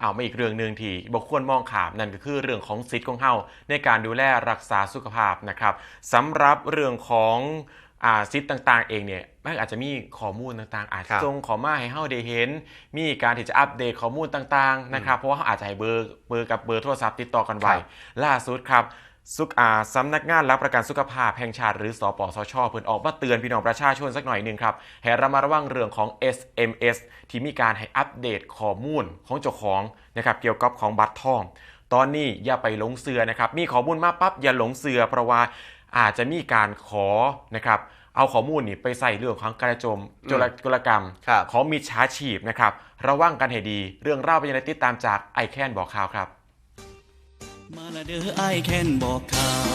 เอามาอีกเรื่องหนึ่งที่บกควรมองขามนั่นก็คือเรื่องของสิทธิ์ของเฮาในการดูแลรักษาสุขภาพนะครับสำหรับเรื่องของอ่าสิทธิ์ต่างๆ เองเนี่ยมันอาจจะมีข้อมูลต่างๆ อาจครับส่งขอมาให้เฮาได้เห็น มีการที่จะอัปเดตข้อมูลต่างๆนะครับเพราะว่าเขาอาจจะให้เบอร์เบอร์กับเบอร์โทรศัพท์ติดต่อกันไว้ครับล่าสุดครับ สุขอาสำนักงานรับประกันสุขภาพแห่งชาติหรือสปสชเพิ่นออกมาเตือนพี่น้องประชาชนสักหน่อยหนึ่งครับให้ระมัดระวังเรื่องของ SMS ที่มีการให้อัปเดตข้อมูลของเจ้าของนะครับเกี่ยวกับของบัตรทอง ตอนนี้อย่าไปหลงเสือนะครับมีข้อมูลมาปั๊บอย่าหลงเสือเพราะว่าอาจจะมีการขอนะครับเอาข้อมูลนี่ไปใส่เรื่องของการโจมโจรกรกรรมครับของมิจฉาชีพนะครับระวังกันให้ดี เรื่องเล่าวเป็นยังไงติดตามจากไอแคนบอกข่าวครับ มาละเด้อไอแคนบอกข่าว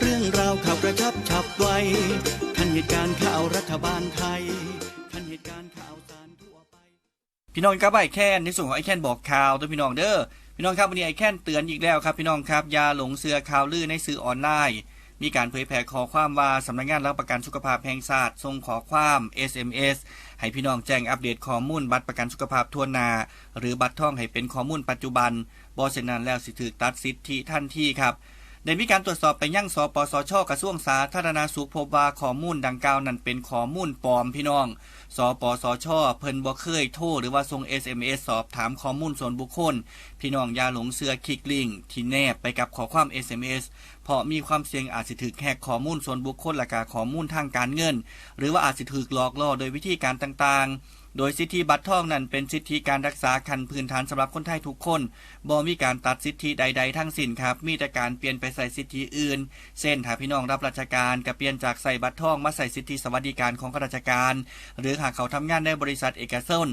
เรื่องราวข่าวกระชับฉับไวทันเหตุการณ์ข่าวรัฐบาลไทยทันเหตุการณ์ข่าวสารทั่วไป พี่น้องครับไอแคนในส่วนของไอแคนบอกข่าวตัวพี่น้องเด้อพี่น้องครับวันนี้ไอแคนเตือนอีกแล้วครับ พี่น้องครับอยาหลงเสือข่าวลือในสื่อออนไลน์ มีการเผยแพร่ข้อความว่าสำนักงานรับประกันสุขภาพแห่งชาติส่งขอความ SMS ให้พี่น้องแจ้งอัปเดตข้อมูลบัตรประกันสุขภาพทั่วนา หรือบัตรท่องให้เป็นข้อมูลปัจจุบันบอเช่นนั้นแล้วสิถือตัดสิทธิท่านที่ครับ ได้มีการตรวจสอบไปยังสปสชกระทรวงสาธารณาสุขพบว่าข้อมูลดังกล่าวนั้นเป็นข้อมูลปลอมพี่น้องสปสชเพิ่นบ่เคยโทรหรือว่าส่ง SMS สอบถามข้อมูลส่วนบุคคล พี่น้องอย่าหลงเสือคลิกลิงก์ที่แนบไปกับข้อความ SMS เพราะมีความเสี่ยงอาจสิถูกแฮกข้อมูลส่วนบุคคลและกาข้อมูลทางการเงิน หรือว่าอาจสิถูกหลอกล่อโดยวิธีการต่างๆ โดยสิทธิบัตรทองนั้นเป็นสิทธิการรักษาขั้นพื้นฐานสำหรับคนไทยทุกคนบ่มีการตัดสิทธิใด ๆ ทั้งสิ้นครับ มีแต่การเปลี่ยนไปใส่สิทธิอื่นเช่นถ้าพี่น้องรับราชการก็เปลี่ยนจากใส่บัตรทองมาใส่สิทธิสวัสดิการของข้าราชการ หรือหากเขาทำงานในบริษัทเอกชน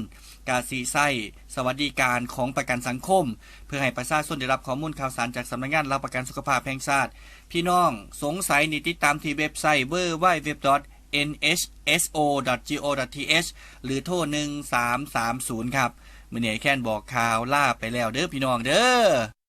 กาสีใส่สวัสดิการของประกันสังคม เพื่อให้ประชาชนได้รับข้อมูลข่าวสารจากสำนักงานรับประกันสุขภาพแห่งชาติพี่น้องสงสัยนี่ติตามที่เว็บไซต์ w w w nhso.go.th หรือโทร 1330 ครับ มือเหนียแค่นบอกข่าวล่าไปแล้วเด้อพี่น้องเด้อ